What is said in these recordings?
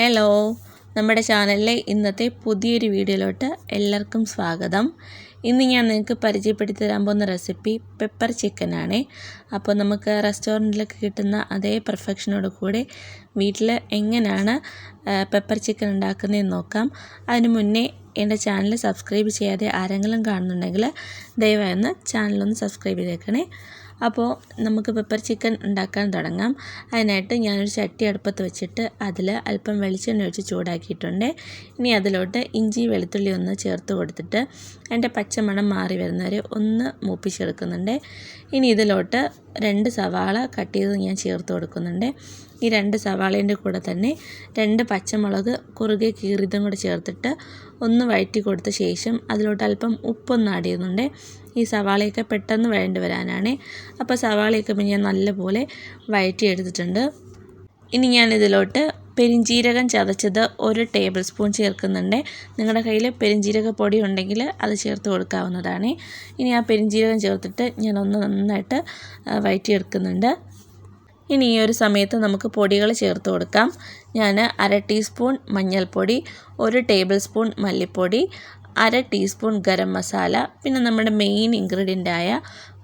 Hello നമ്മുടെ ചാനലിലെ ഇന്നത്തെ പുതിയൊരു വീഡിയോയിലോട്ട് എല്ലാവർക്കും സ്വാഗതം. ഇന്ന് ഞാൻ നിങ്ങൾക്ക് പരിചയപ്പെടുത്തി തരാൻ പോകുന്ന റെസിപ്പി പെപ്പർ ചിക്കനാണേ അപ്പോൾ നമുക്ക് റെസ്റ്റോറന്റിലൊക്കെ കിട്ടുന്ന അതേ പെർഫെക്ഷനോട് കൂടി വീട്ടിൽ എങ്ങനെയാണ് പെപ്പർ ചിക്കൻ ഉണ്ടാക്കുന്നതെന്ന് നോക്കാം. അതിന് മുന്നേ എന്റെ ചാനൽ സബ്സ്ക്രൈബ് ചെയ്യാതെ ആരെങ്കിലും കാണുന്നുണ്ടെങ്കിൽ ദയവായി ഒന്ന് ചാനലൊന്ന് സബ്സ്ക്രൈബ് ചെയ്തേക്കണേ. അപ്പോൾ നമുക്ക് പെപ്പർ ചിക്കൻ ഉണ്ടാക്കാൻ തുടങ്ങാം. അതിനായിട്ട് ഞാനൊരു ചട്ടി അടുപ്പത്ത് വെച്ചിട്ട് അതിൽ അല്പം വെളിച്ചെണ്ണ ഒഴിച്ച് ചൂടാക്കിയിട്ടുണ്ട്. ഇനി അതിലോട്ട് ഇഞ്ചി വെളുത്തുള്ളി ഒന്ന് ചേർത്ത് കൊടുത്തിട്ട് അതിന്റെ പച്ചമണം മാറി വരുന്നവരെ ഒന്ന് മൂപ്പിച്ചെടുക്കുന്നുണ്ട്. ഇനി ഇതിലോട്ട് രണ്ട് സവാള കട്ട് ചെയ്ത് ഞാൻ ചേർത്ത് കൊടുക്കുന്നുണ്ട്. ഈ രണ്ട് സവാളേന്റെ കൂടെ തന്നെ രണ്ട് പച്ചമുളക് കുറുകെ കീറിയതും കൂടെ ചേർത്തിട്ട് ഒന്ന് വഴറ്റി കൊടുത്ത ശേഷം അതിലോട്ട് അല്പം ഉപ്പൊന്ന് ആഡ് ചെയ്യുന്നുണ്ട്. ഈ സവാളയൊക്കെ പെട്ടെന്ന് വേണ്ടി വരാനാണ്. അപ്പോൾ സവാളയൊക്കെ പിന്നെ ഞാൻ നല്ലപോലെ വഴറ്റി എടുത്തിട്ടുണ്ട്. ഇനി ഞാൻ പെരിഞ്ജീരകം ചതച്ചത് ഒരു ടേബിൾ സ്പൂൺ ചേർക്കുന്നുണ്ട്. നിങ്ങളുടെ കയ്യിൽ പെരിഞ്ജീരക പൊടി ഉണ്ടെങ്കിൽ അത് ചേർത്ത് കൊടുക്കാവുന്നതാണ്. ഇനി ആ പെരിഞ്ജീരകം ചേർത്തിട്ട് ഞാനൊന്ന് നന്നായിട്ട് വഴറ്റിയെടുക്കുന്നുണ്ട്. ഇനി ഈ ഒരു സമയത്ത് നമുക്ക് പൊടികൾ ചേർത്ത് കൊടുക്കാം. ഞാൻ അര ടീസ്പൂൺ മഞ്ഞൾപ്പൊടി ഒരു ടേബിൾ സ്പൂൺ മല്ലിപ്പൊടി അര ടീസ്പൂൺ ഗരം മസാല പിന്നെ നമ്മുടെ മെയിൻ ഇൻഗ്രീഡിയന്റായ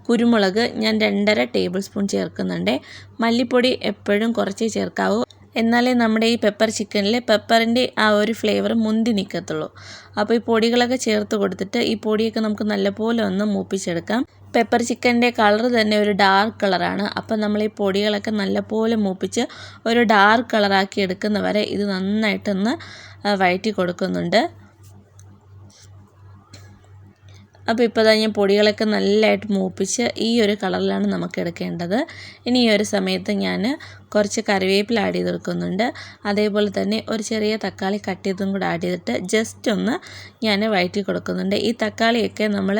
കുരുമുളക് ഞാൻ രണ്ടര ടേബിൾ സ്പൂൺ ചേർക്കുന്നുണ്ട്. മല്ലിപ്പൊടി എപ്പോഴും കുറച്ചേ ചേർക്കാവൂ. എന്നാലേ നമ്മുടെ ഈ പെപ്പർ ചിക്കനിൽ പെപ്പറിന്റെ ആ ഒരു ഫ്ലേവർ മുന്തി നിൽക്കത്തുള്ളൂ. അപ്പോൾ ഈ പൊടികളൊക്കെ ചേർത്ത് കൊടുത്തിട്ട് ഈ പൊടിയൊക്കെ നമുക്ക് നല്ലപോലെ ഒന്ന് മൂപ്പിച്ചെടുക്കാം. പെപ്പർ ചിക്കന്റെ കളർ തന്നെ ഒരു ഡാർക്ക് കളറാണ് അപ്പം നമ്മൾ ഈ പൊടികളൊക്കെ നല്ലപോലെ മൂപ്പിച്ച് ഒരു ഡാർക്ക് കളറാക്കി എടുക്കുന്നവരെ ഇത് നന്നായിട്ടൊന്ന് വഴറ്റി കൊടുക്കുന്നുണ്ട്. അപ്പോൾ ഇപ്പോൾ ഞാൻ പൊടികളൊക്കെ നല്ലതായിട്ട് മൂപ്പിച്ച് ഈ ഒരു കളറിലാണ് നമുക്ക് എടുക്കേണ്ടത്. ഇനി ഈ ഒരു സമയത്ത് ഞാൻ കുറച്ച് കറിവേപ്പില ആഡ് ചെയ്ത് കൊടുക്കുന്നുണ്ട് അതേപോലെ തന്നെ ഒരു ചെറിയ തക്കാളി കട്ട് ചെയ്തും കൂടെ ആഡ് ചെയ്തിട്ട് ജസ്റ്റ് ഒന്ന് ഞാൻ വഴറ്റി കൊടുക്കുന്നുണ്ട്. ഈ തക്കാളിയൊക്കെ നമ്മൾ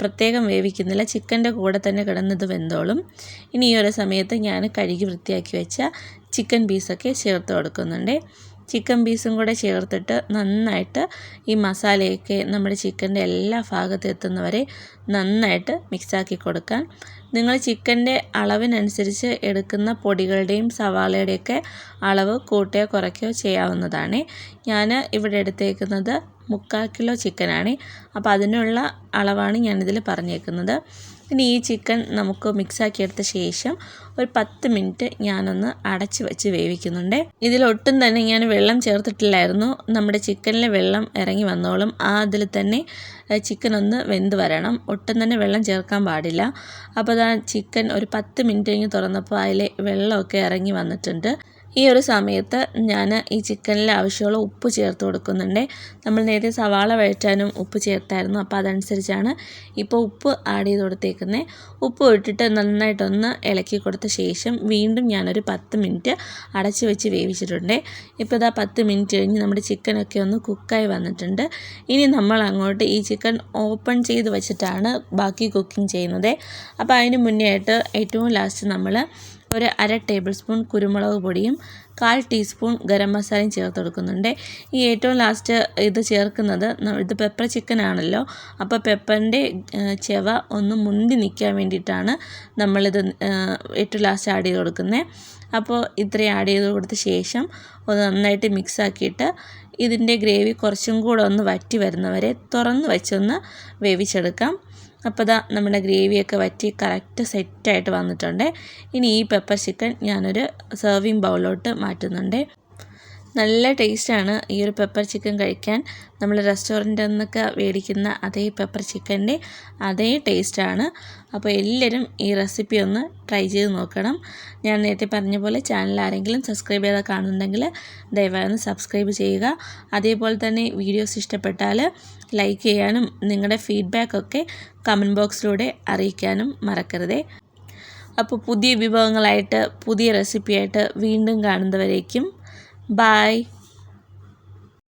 പ്രത്യേകം വേവിക്കുന്നില്ല. ചിക്കന്റെ കൂടെ തന്നെ കിടന്നത് വെന്തോളും. ഇനി ഈ ഒരു സമയത്ത് ഞാൻ കഴുകി വൃത്തിയാക്കി വെച്ച ചിക്കൻ പീസൊക്കെ ചേർത്ത് കൊടുക്കുന്നുണ്ട്. ചിക്കൻ പീസും കൂടെ ചേർത്തിട്ട് നന്നായിട്ട് ഈ മസാലയൊക്കെ നമ്മുടെ ചിക്കന്റെ എല്ലാ ഭാഗത്തും എത്തുന്നവരെ നന്നായിട്ട് മിക്സാക്കി കൊടുക്കാൻ നിങ്ങൾ ചിക്കന്റെ അളവിനനുസരിച്ച് എടുക്കുന്ന പൊടികളുടെയും സവാളയുടെയൊക്കെ അളവ് കൂട്ടുകയോ കുറയ്ക്കുകയോ ചെയ്യാവുന്നതാണ്. ഞാൻ ഇവിടെ എടുത്തേക്കുന്നത് മുക്കാൽ കിലോ ചിക്കനാണ്. അപ്പോൾ അതിനുള്ള അളവാണ് ഞാനിതിൽ പറഞ്ഞേക്കുന്നത്. ഇനി ഈ ചിക്കൻ നമുക്ക് മിക്സാക്കി എടുത്ത ശേഷം ഒരു പത്ത് മിനിറ്റ് ഞാനൊന്ന് അടച്ച് വെച്ച് വേവിക്കുന്നുണ്ട്. ഇതിലൊട്ടും തന്നെ ഞാൻ വെള്ളം ചേർത്തിട്ടില്ലായിരുന്നു. നമ്മുടെ ചിക്കനിലെ വെള്ളം ഇറങ്ങി വന്നോളും. ആ അതിൽ തന്നെ ചിക്കൻ ഒന്ന് വെന്ത് വരണം. ഒട്ടും തന്നെ വെള്ളം ചേർക്കാൻ പാടില്ല. അപ്പോൾ ആ ചിക്കൻ ഒരു പത്ത് മിനിറ്റ് കഴിഞ്ഞ് തുറന്നപ്പോൾ അതിലെ വെള്ളമൊക്കെ ഇറങ്ങി വന്നിട്ടുണ്ട്. ഈ ഒരു സമയത്ത് ഞാൻ ഈ ചിക്കനിൽ ആവശ്യമുള്ള ഉപ്പ് ചേർത്ത് കൊടുക്കുന്നുണ്ട്. നമ്മൾ നേരത്തെ സവാള വഴറ്റാനും ഉപ്പ് ചേർത്തായിരുന്നു. അപ്പോൾ അതനുസരിച്ചാണ് ഇപ്പോൾ ഉപ്പ് ആഡ് ചെയ്ത് കൊടുത്തേക്കുന്നത്. ഉപ്പ് ഇട്ടിട്ട് നന്നായിട്ടൊന്ന് ഇളക്കി കൊടുത്ത ശേഷം വീണ്ടും ഞാനൊരു പത്ത് മിനിറ്റ് അടച്ച് വെച്ച് വേവിച്ചിട്ടുണ്ട്. ഇപ്പോൾ ഇതാ പത്ത് മിനിറ്റ് കഴിഞ്ഞ് നമ്മുടെ ചിക്കനൊക്കെ ഒന്ന് കുക്കായി വന്നിട്ടുണ്ട്. ഇനി നമ്മൾ അങ്ങോട്ട് ഈ ചിക്കൻ ഓപ്പൺ ചെയ്ത് വെച്ചിട്ടാണ് ബാക്കി കുക്കിംഗ് ചെയ്യുന്നത്. അപ്പോൾ അതിന് മുന്നേ ആയിട്ട് ഏറ്റവും ലാസ്റ്റ് നമ്മൾ ഒരു അര ടേബിൾ സ്പൂൺ കുരുമുളക് പൊടിയും കാൽ ടീസ്പൂൺ ഗരം മസാലയും ചേർത്ത് കൊടുക്കുന്നുണ്ട്. ഈ ഏറ്റവും ലാസ്റ്റ് ഇത് ചേർക്കുന്നത് ഇത് പെപ്പർ ചിക്കൻ ആണല്ലോ. അപ്പോൾ പെപ്പറിന്റെ ചെവ ഒന്ന് മുന്തി നിൽക്കാൻ വേണ്ടിയിട്ടാണ് നമ്മളിത് ഏറ്റവും ലാസ്റ്റ് ആഡ് ചെയ്ത് കൊടുക്കുന്നത് അപ്പോൾ ഇത്രയും ആഡ് ചെയ്ത് കൊടുത്ത ശേഷം ഒന്ന് നന്നായിട്ട് മിക്സ് ആക്കിയിട്ട് ഇതിന്റെ ഗ്രേവി കുറച്ചും കൂടെ ഒന്ന് വറ്റി വരുന്നവരെ തുറന്ന് വെച്ചൊന്ന് വേവിച്ചെടുക്കാം. അപ്പോൾ ഇതാ നമ്മുടെ ഗ്രേവിയൊക്കെ വറ്റി കറക്റ്റ് സെറ്റായിട്ട് വന്നിട്ടുണ്ട്. ഇനി ഈ പെപ്പർ ചിക്കൻ ഞാനൊരു സെർവിങ് ബൗളിലോട്ട് മാറ്റുന്നുണ്ട്. നല്ല ടേസ്റ്റാണ് ഈ ഒരു പെപ്പർ ചിക്കൻ കഴിക്കാൻ. നമ്മൾ റെസ്റ്റോറന്റിൽ നിന്നൊക്കെ മേടിക്കുന്ന അതേ പെപ്പർ ചിക്കന്റെ അതേ ടേസ്റ്റാണ്. അപ്പോൾ എല്ലാവരും ഈ റെസിപ്പി ഒന്ന് ട്രൈ ചെയ്ത് നോക്കണം. ഞാൻ നേരത്തെ പറഞ്ഞ പോലെ ചാനൽ ആരെങ്കിലും സബ്സ്ക്രൈബ് ചെയ്താൽ കാണുന്നുണ്ടെങ്കിൽ ദയവായി ഒന്ന് സബ്സ്ക്രൈബ് ചെയ്യുക. അതേപോലെ തന്നെ വീഡിയോസ് ഇഷ്ടപ്പെട്ടാൽ ലൈക്ക് ചെയ്യാനും നിങ്ങളുടെ ഫീഡ്ബാക്കൊക്കെ കമന്റ് ബോക്സിലൂടെ അറിയിക്കാനും മറക്കരുതേ. അപ്പോൾ പുതിയ വിഭവങ്ങളായിട്ട് പുതിയ റെസിപ്പിയായിട്ട് വീണ്ടും കാണുന്നവരേക്കും Bye.